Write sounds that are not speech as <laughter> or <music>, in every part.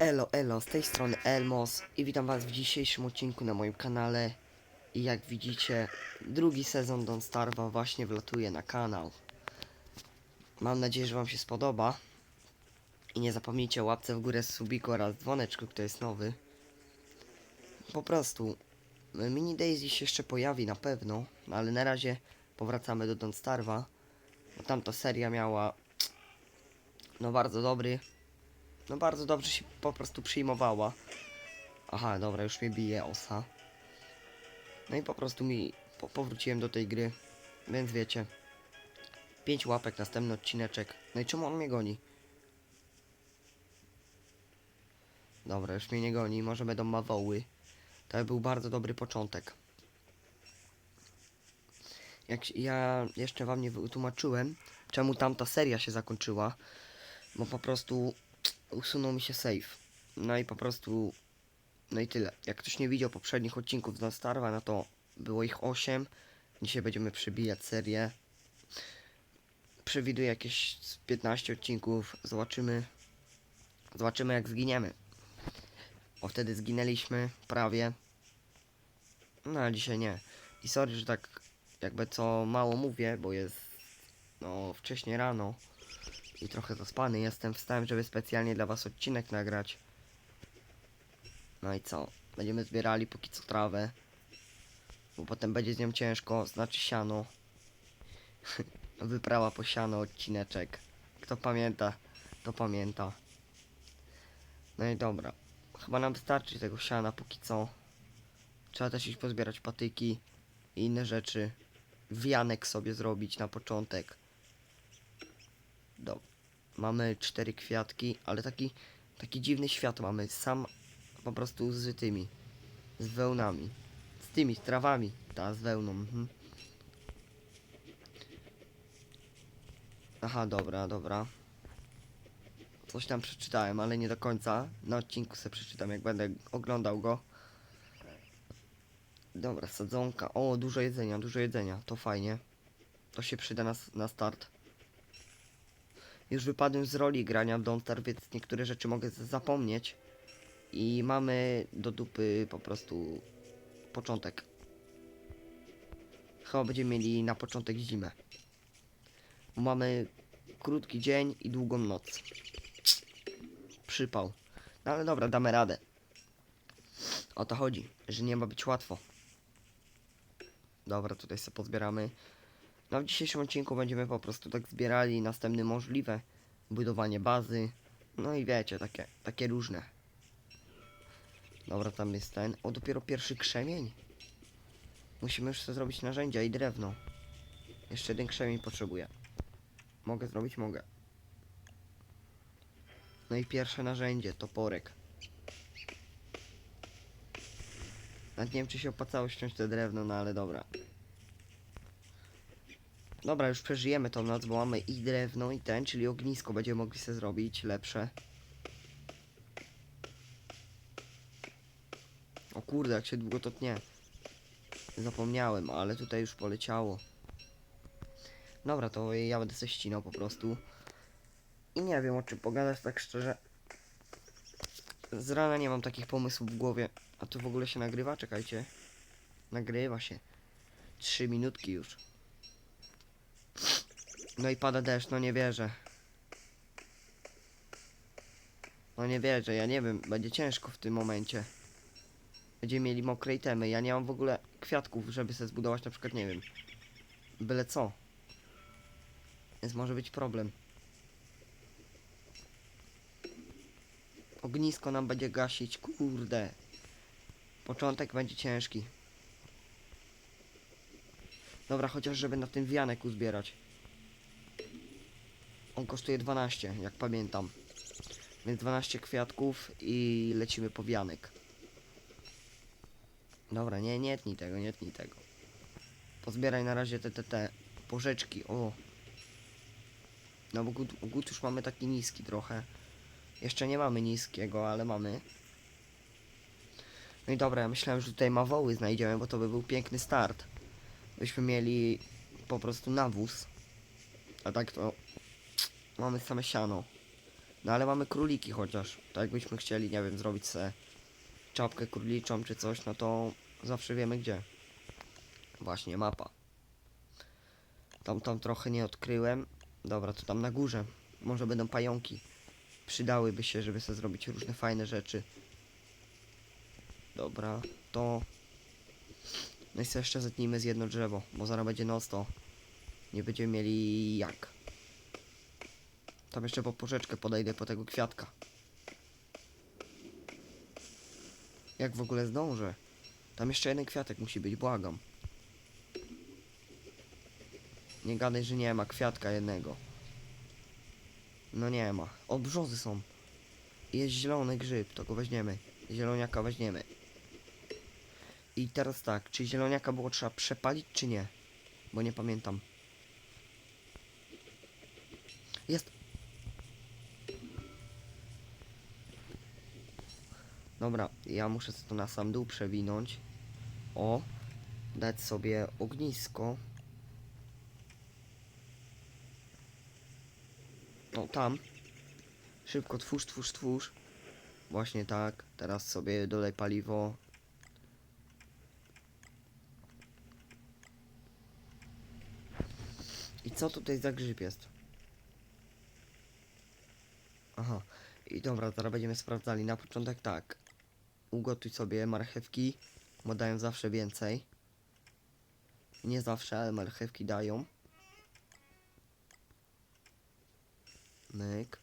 Elo, elo, z tej strony Elmos i witam was w dzisiejszym odcinku na moim kanale. I jak widzicie, drugi sezon Don't Starve'a właśnie wlatuje na kanał. Mam nadzieję, że wam się spodoba. I nie zapomnijcie o łapce w górę subiku oraz dzwoneczku, kto jest nowy. Po prostu, Mini Daisy się jeszcze pojawi na pewno, no ale na razie powracamy do Don't Starve'a. Bo tamta seria miała, no bardzo dobry no bardzo dobrze się po prostu przyjmowała. Aha, dobra, już mnie bije osa. No i po prostu mi po powróciłem do tej gry. Więc wiecie. Pięć łapek, następny odcineczek. No i czemu on mnie goni? Dobra, już mnie nie goni, może będą mawoły. To był bardzo dobry początek. Jak ja jeszcze wam nie wytłumaczyłem, czemu tamta seria się zakończyła. Bo po prostu usunął mi się save. No i po prostu. No i tyle. Jak ktoś nie widział poprzednich odcinków z Starwa, no to było ich 8. Dzisiaj będziemy przebijać serię. Przewiduję jakieś z 15 odcinków. Zobaczymy. Zobaczymy jak zginiemy. Bo wtedy zginęliśmy prawie. No ale dzisiaj nie. I sorry, że tak jakby co mało mówię, bo jest no wcześnie rano i trochę zaspany jestem. Wstałem, żeby specjalnie dla was odcinek nagrać. No i co? Będziemy zbierali póki co trawę. Bo potem będzie z nią ciężko, znaczy siano. <laughs> Wyprawa po siano, odcineczek. Kto pamięta, to pamięta. No i dobra. Chyba nam wystarczy tego siana póki co. Trzeba też iść pozbierać patyki i inne rzeczy. Wianek sobie zrobić na początek. Dobra. Mamy cztery kwiatki, ale taki, taki dziwny świat mamy. Sam po prostu z tymi. Z wełnami. Z tymi, z trawami. Ta, z wełną. Mhm. Aha, dobra, dobra. Coś tam przeczytałem, ale nie do końca. Na odcinku sobie przeczytam, jak będę oglądał go. Dobra, sadzonka. O, dużo jedzenia, dużo jedzenia. To fajnie. To się przyda na, na start. Już wypadłem z roli grania w Don't Starve, więc niektóre rzeczy mogę zapomnieć. I mamy do dupy po prostu początek. Chyba będziemy mieli na początek zimę. Mamy krótki dzień i długą noc. Przypał. No ale dobra, damy radę. O to chodzi, że nie ma być łatwo. Dobra, tutaj sobie pozbieramy. No w dzisiejszym odcinku będziemy po prostu tak zbierali następne możliwe budowanie bazy. No i wiecie, takie, takie różne. Dobra, tam jest ten. O, dopiero pierwszy krzemień. Musimy już sobie zrobić narzędzia i drewno. Jeszcze jeden krzemień potrzebuję. Mogę zrobić? Mogę. No i pierwsze narzędzie, toporek. Nawet nie wiem, czy się opłacało ściąć te drewno, no ale dobra. Dobra, już przeżyjemy tą noc, bo mamy i drewno, i ten, czyli ognisko będziemy mogli sobie zrobić lepsze. O kurde, jak się długo to tnie. Zapomniałem, ale tutaj już poleciało. Dobra, to ja będę sobie ścinał po prostu. I nie wiem o czym pogadać, tak szczerze. Z rana nie mam takich pomysłów w głowie. A to w ogóle się nagrywa? Czekajcie. Nagrywa się. Trzy minutki już. No i pada deszcz, no nie wierzę. No nie wierzę, ja nie wiem, będzie ciężko w tym momencie. Będziemy mieli mokre itemy, ja nie mam w ogóle kwiatków, żeby sobie zbudować na przykład, nie wiem, byle co. Więc może być problem. Ognisko nam będzie gasić, kurde. Początek będzie ciężki. Dobra, chociaż żeby na tym wianek uzbierać. On kosztuje 12, jak pamiętam. Więc 12 kwiatków i lecimy po wianek. Dobra, nie, nie tnij tego, nie tnij tego. Pozbieraj na razie te, te, te porzeczki, o. No bo głód, głód już mamy taki niski trochę. Jeszcze nie mamy niskiego, ale mamy. No i dobra, ja myślałem, że tutaj mawoły znajdziemy, bo to by był piękny start. Byśmy mieli po prostu nawóz. A tak to mamy same siano. No ale mamy króliki chociaż. Tak jakbyśmy chcieli, nie wiem, zrobić se czapkę króliczą czy coś, no to zawsze wiemy gdzie. Właśnie, mapa. Tam, tam trochę nie odkryłem. Dobra, to tam na górze. Może będą pająki. Przydałyby się, żeby sobie zrobić różne fajne rzeczy. Dobra, to... No i jeszcze zetnijmy z jedno drzewo, bo zaraz będzie noc, to nie będziemy mieli jak. Tam jeszcze po porzeczkę podejdę po tego kwiatka. Jak w ogóle zdążę? Tam jeszcze jeden kwiatek musi być, błagam. Nie gadaj, że nie ma kwiatka jednego. No nie ma. O, brzozy są. Jest zielony grzyb, to go weźmiemy. Zieloniaka weźmiemy. I teraz tak, czy zieloniaka było trzeba przepalić, czy nie? Bo nie pamiętam. Jest. Dobra, ja muszę to na sam dół przewinąć. O, dać sobie ognisko. O, tam. Szybko twórz, twórz, twórz. Właśnie tak. Teraz sobie dolej paliwo. I co tutaj za grzyb jest? Aha. I dobra, teraz będziemy sprawdzali. Na początek tak. Ugotuj sobie marchewki, bo dają zawsze więcej. Nie zawsze, ale marchewki dają. Myk.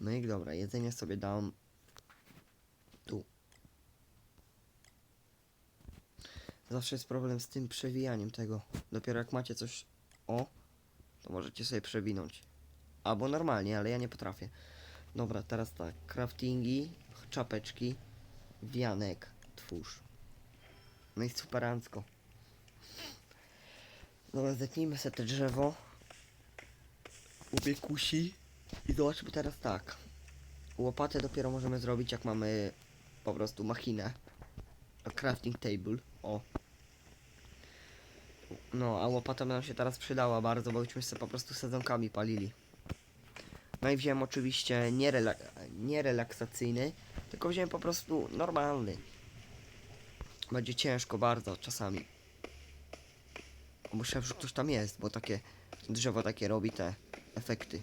Myk, dobra, jedzenie sobie dam tu. Zawsze jest problem z tym przewijaniem tego. Dopiero jak macie coś o, to możecie sobie przewinąć. Albo normalnie, ale ja nie potrafię. Dobra, teraz tak. Craftingi, czapeczki, wianek, twórz. No i superancko. Dobra, zetnijmy sobie te drzewo. Ubie kusi. I zobaczmy teraz tak. Łopatę dopiero możemy zrobić jak mamy po prostu machinę. Crafting table. O. No, a łopata nam się teraz przydała bardzo, bo byśmy sobie po prostu sedzonkami palili. No i wziąłem oczywiście nie, nie relaksacyjny, tylko wziąłem po prostu normalny. Będzie ciężko bardzo czasami. Myślałem, że ktoś tam jest, bo takie drzewo takie robi te efekty.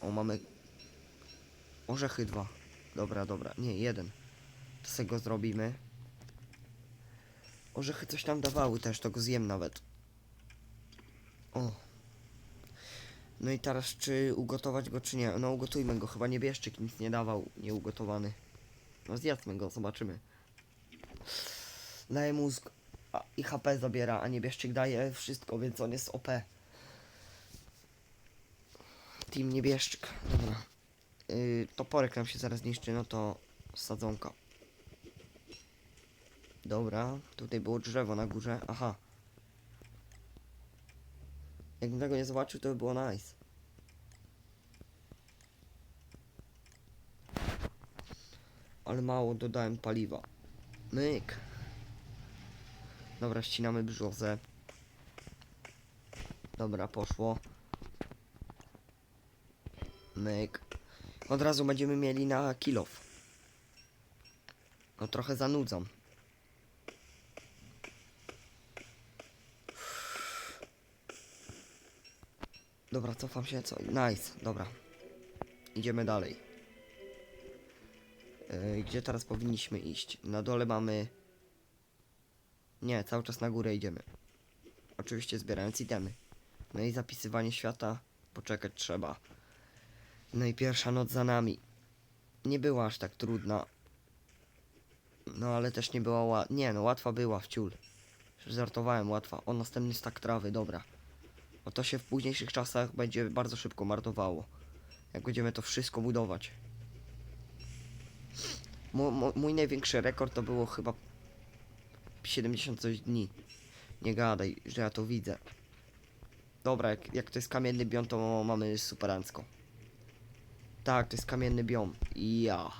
O, mamy orzechy dwa. Dobra, dobra. Nie, jeden. To sobie go zrobimy. Orzechy coś tam dawały też, to go zjem nawet. O. No i teraz czy ugotować go, czy nie? No ugotujmy go, chyba niebieszczyk nic nie dawał, nieugotowany. No zjadźmy go, zobaczymy. Daje mózg a, i HP zabiera, a niebieszczyk daje wszystko, więc on jest OP. Team niebieszczyk, dobra. Yy, toporek nam się zaraz niszczy, no to sadzonka. Dobra, tutaj było drzewo na górze, aha. Jakbym tego nie zobaczył, to by było nice. Ale mało dodałem paliwa. Myk. Dobra, ścinamy brzozę. Dobra, poszło. Myk. Od razu będziemy mieli na kilof. No trochę zanudzam. Dobra, cofam się, co? Nice, dobra. Idziemy dalej. Yy, gdzie teraz powinniśmy iść? Na dole mamy... Nie, cały czas na górę idziemy. Oczywiście zbierając itemy. No i zapisywanie świata. Poczekać trzeba. No i pierwsza noc za nami. Nie była aż tak trudna. No ale też nie była ła... Nie no, łatwa była w ciul. Żartowałem, łatwa. O, następny stak trawy, dobra. Bo to się w późniejszych czasach będzie bardzo szybko marnowało. Jak będziemy to wszystko budować. Mój największy rekord to było chyba 70 coś dni. Nie gadaj, że ja to widzę. Dobra, jak, jak to jest kamienny biom, to mamy superancko. Tak, to jest kamienny biom. Ja.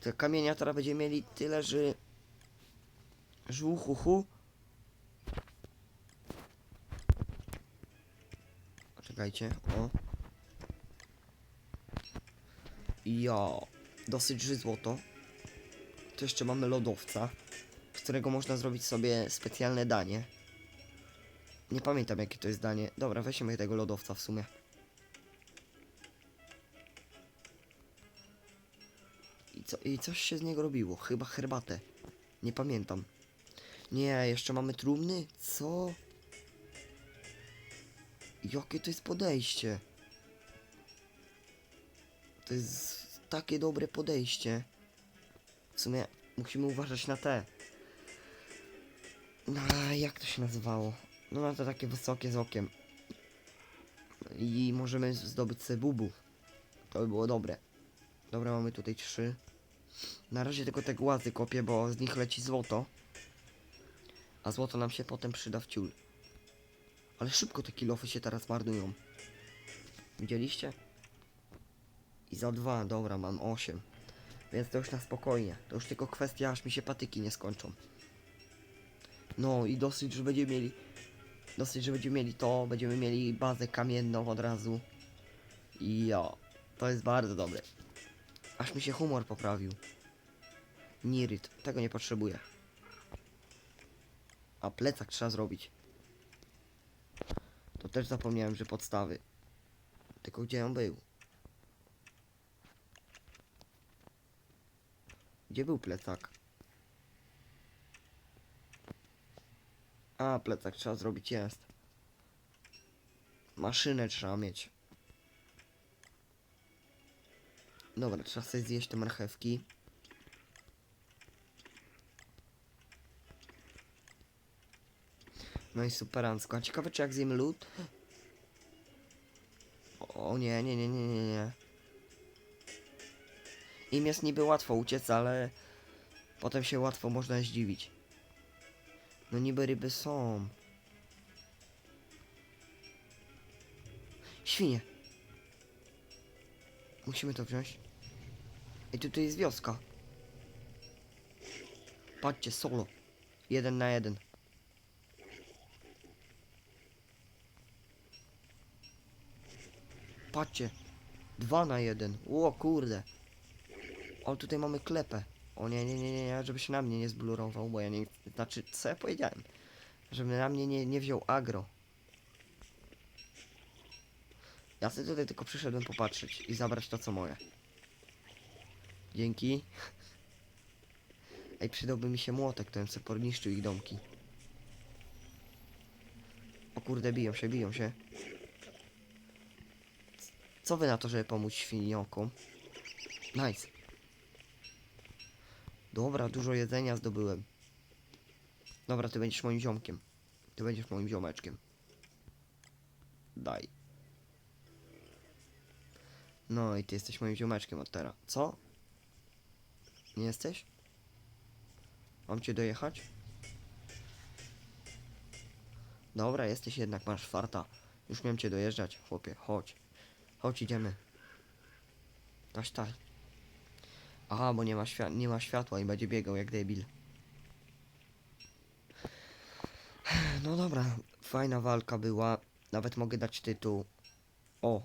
Tego kamienia teraz będziemy mieli tyle, że... Żuchuchu. czekajcie, o. Ja, dosyć złoto. Tu jeszcze mamy lodowca, z którego można zrobić sobie specjalne danie. Nie pamiętam jakie to jest danie. Dobra, weźmy tego lodowca w sumie. I, co, I coś się z niego robiło. Chyba herbatę. Nie pamiętam. Nie, jeszcze mamy trumny? Co? Jakie to jest podejście? To jest takie dobre podejście. W sumie musimy uważać na te. Na jak to się nazywało? No na te takie wysokie z okiem. I możemy zdobyć sobie bubu. To by było dobre. Dobra, mamy tutaj trzy. Na razie tylko te głazy kopię, bo z nich leci złoto. A złoto nam się potem przyda w ciul. Ale szybko te kilofy się teraz marnują. Widzieliście? I za dwa, dobra, mam osiem. Więc to już na spokojnie. To już tylko kwestia, aż mi się patyki nie skończą. No i dosyć, że będziemy mieli... Dosyć, że będziemy mieli to, będziemy mieli bazę kamienną od razu. I ja, to jest bardzo dobre. Aż mi się humor poprawił. Nirit, tego nie potrzebuję. A plecak trzeba zrobić. Też zapomniałem, że podstawy. Tylko gdzie on był? Gdzie był plecak? A, plecak trzeba zrobić jest. Maszynę trzeba mieć. Dobra, trzeba sobie zjeść te marchewki. No i superancko. Ciekawe czy jak zjemy lód? O nie, nie, nie, nie, nie, nie. Im jest niby łatwo uciec, ale potem się łatwo można zdziwić. No niby ryby są. Świnie. Musimy to wziąć. I tutaj jest wioska. Patrzcie, solo. Jeden na jeden. Patrzcie. Dwa na jeden. O kurde. O, tutaj mamy klepę. O nie, nie, nie, nie, nie, żeby się na mnie nie zblurował, bo ja nie... Znaczy, co ja powiedziałem? Żeby na mnie nie, nie wziął agro. Ja sobie tutaj tylko przyszedłem popatrzeć i zabrać to, co moje. Dzięki. Ej, przydałby mi się młotek, to bym sobie porniszczył ich domki. O kurde, biją się, biją się. Co wy na to, żeby pomóc świniokom? Nice. Dobra, dużo jedzenia zdobyłem. Dobra, ty będziesz moim ziomkiem. Ty będziesz moim ziomeczkiem. Daj. No i ty jesteś moim ziomeczkiem od teraz. Co? Nie jesteś? Mam cię dojechać? Dobra, jesteś jednak, masz farta. Już miałem cię dojeżdżać, chłopie, chodź. Chodź, idziemy. Taś, taś. Aha, bo nie ma, świat nie ma światła i będzie biegał jak debil. No dobra, fajna walka była. Nawet mogę dać tytuł. O!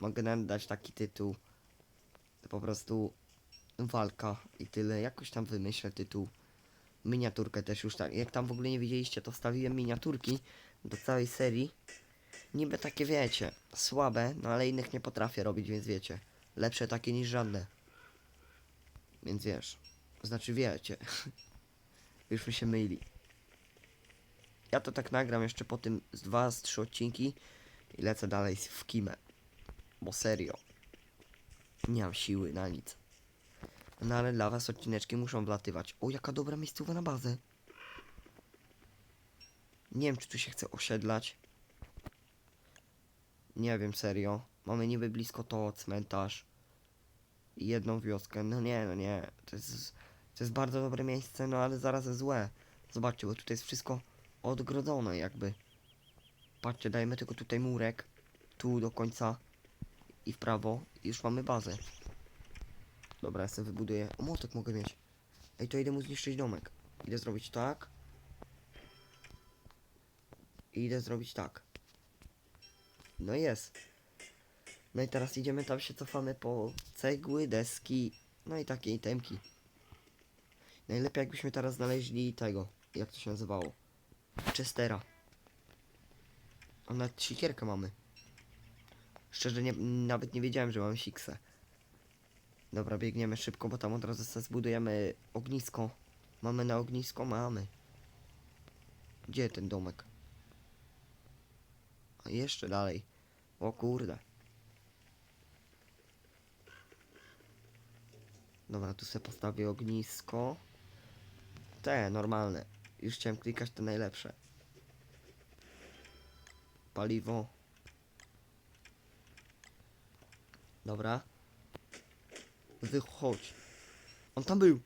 Mogę nam dać taki tytuł. Po prostu walka i tyle. Jakoś tam wymyślę tytuł. Miniaturkę też już tak. Jak tam w ogóle nie widzieliście, to wstawiłem miniaturki do całej serii. Niby takie wiecie, słabe, no ale innych nie potrafię robić, więc wiecie. Lepsze takie niż żadne. Więc wiesz. Znaczy wiecie. <laughs> Już mi się myli. Ja to tak nagram jeszcze po tym z dwa, z trzy odcinki i lecę dalej w kimę. Bo serio. Nie mam siły na nic. No ale dla was odcineczki muszą wlatywać. O, jaka dobra miejscowa na bazę. Nie wiem, czy tu się chce osiedlać. Nie wiem, serio. Mamy niby blisko to, cmentarz. I jedną wioskę. No nie, no nie. To jest, to jest bardzo dobre miejsce, no ale zaraz złe. Zobaczcie, bo tutaj jest wszystko odgrodzone jakby. Patrzcie, dajemy tylko tutaj murek. Tu do końca. I w prawo. I już mamy bazę. Dobra, ja sobie wybuduję. O, młotek mogę mieć. Ej, to idę mu zniszczyć domek. Idę zrobić tak. I idę zrobić tak. No jest. No i teraz idziemy tam się cofamy po cegły, deski, no i takie itemki. Najlepiej jakbyśmy teraz znaleźli tego, jak to się nazywało? Chestera. A nawet sikierkę mamy. Szczerze nie, nawet nie wiedziałem, że mamy siksę. Dobra, biegniemy szybko, bo tam od razu sobie zbudujemy ognisko. Mamy na ognisko? Mamy. Gdzie ten domek? Jeszcze dalej. O kurde. Dobra, tu sobie postawię ognisko. Te, normalne. Już chciałem klikać te najlepsze. Paliwo. Dobra. Wychodź. On tam był.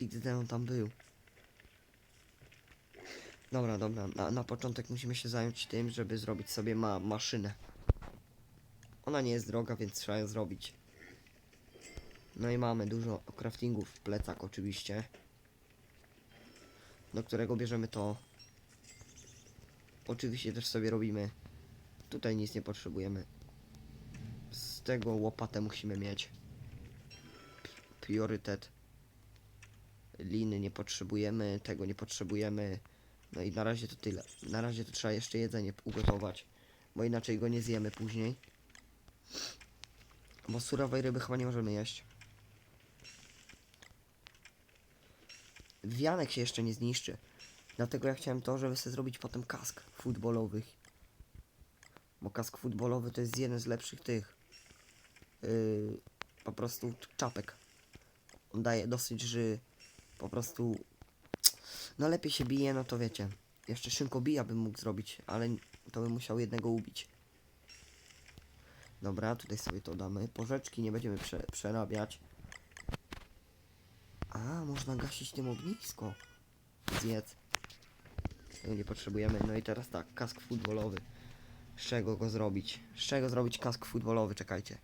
I gdy on tam był. Dobra, dobra. Na, na początek musimy się zająć tym, żeby zrobić sobie ma maszynę. Ona nie jest droga, więc trzeba ją zrobić. No i mamy dużo craftingów w plecak oczywiście. Do którego bierzemy to. Oczywiście też sobie robimy. Tutaj nic nie potrzebujemy. Z tego łopatę musimy mieć. Priorytet. Liny nie potrzebujemy, tego nie potrzebujemy. No i na razie to tyle. Na razie to trzeba jeszcze jedzenie ugotować, bo inaczej go nie zjemy później. Bo surowej ryby chyba nie możemy jeść. Wianek się jeszcze nie zniszczy. Dlatego ja chciałem to, żeby sobie zrobić potem kask futbolowych. Bo kask futbolowy to jest jeden z lepszych tych. Yy, po prostu czapek. On daje dosyć, że po prostu. No lepiej się bije, no to wiecie. Jeszcze szynkobija bym mógł zrobić, ale to bym musiał jednego ubić. Dobra, tutaj sobie to damy. Porzeczki nie będziemy prze, przerabiać. A, można gasić tym ognisko. Zjedz. Tego nie potrzebujemy. No i teraz tak, kask futbolowy. Z czego go zrobić? Z czego zrobić kask futbolowy? Czekajcie.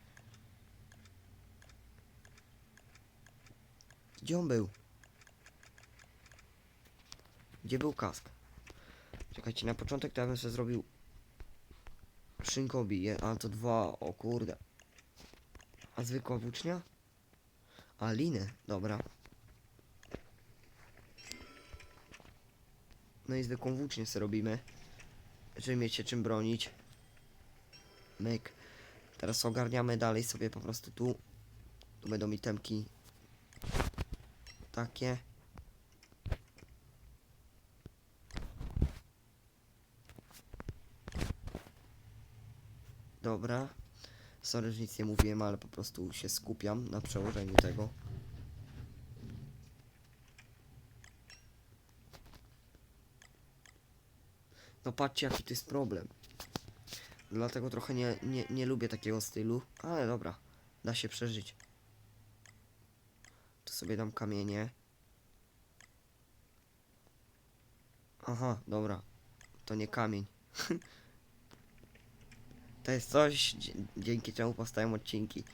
Gdzie on był? Gdzie był kask? Czekajcie, na początek to ja bym sobie zrobił Szynkobi, je, a to dwa, o kurde. A zwykła włócznia? A liny, dobra. No i zwykłą włócznię sobie robimy. Żeby mieć się czym bronić. Myk. Teraz ogarniamy dalej sobie po prostu tu. Tu będą itemki. Takie. Dobra. Sorry, że nic nie mówiłem, ale po prostu się skupiam na przełożeniu tego. No patrzcie jaki to jest problem. Dlatego trochę nie, nie, nie lubię takiego stylu, ale dobra, da się przeżyć. Tu sobie dam kamienie. Aha, dobra. To nie kamień. <laughs> To jest coś, dzięki czemu powstają odcinki.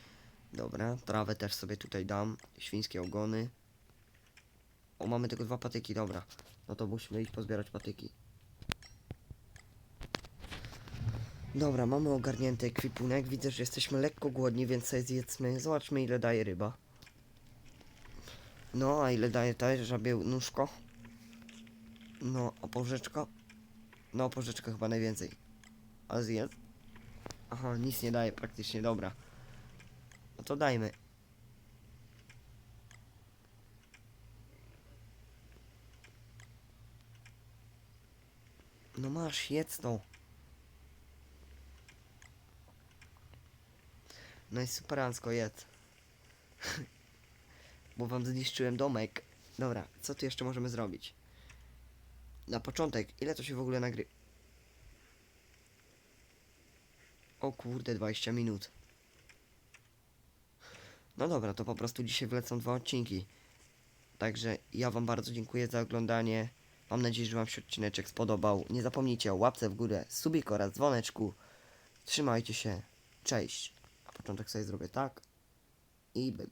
Dobra, trawę też sobie tutaj dam. Świńskie ogony. O, mamy tylko dwa patyki, dobra. No to musimy iść pozbierać patyki. Dobra, mamy ogarnięty ekwipunek. Widzę, że jesteśmy lekko głodni, więc sobie zjedzmy. Zobaczmy ile daje ryba. No, a ile daje ta żabie nóżko? No, a porzeczka? No, porzeczka chyba najwięcej. A zjedz? Aha, nic nie daje praktycznie, dobra. No to dajmy. No masz, jedz to. No i superancko, jedz. <laughs> Bo wam zniszczyłem domek. Dobra, co tu jeszcze możemy zrobić? Na początek, ile to się w ogóle nagry... O kurde, 20 minut. No dobra, to po prostu dzisiaj wlecą dwa odcinki. Także ja wam bardzo dziękuję za oglądanie. Mam nadzieję, że wam się odcineczek spodobał. Nie zapomnijcie o łapce w górę, subik oraz dzwoneczku. Trzymajcie się. Cześć. Na początek sobie zrobię tak. I by.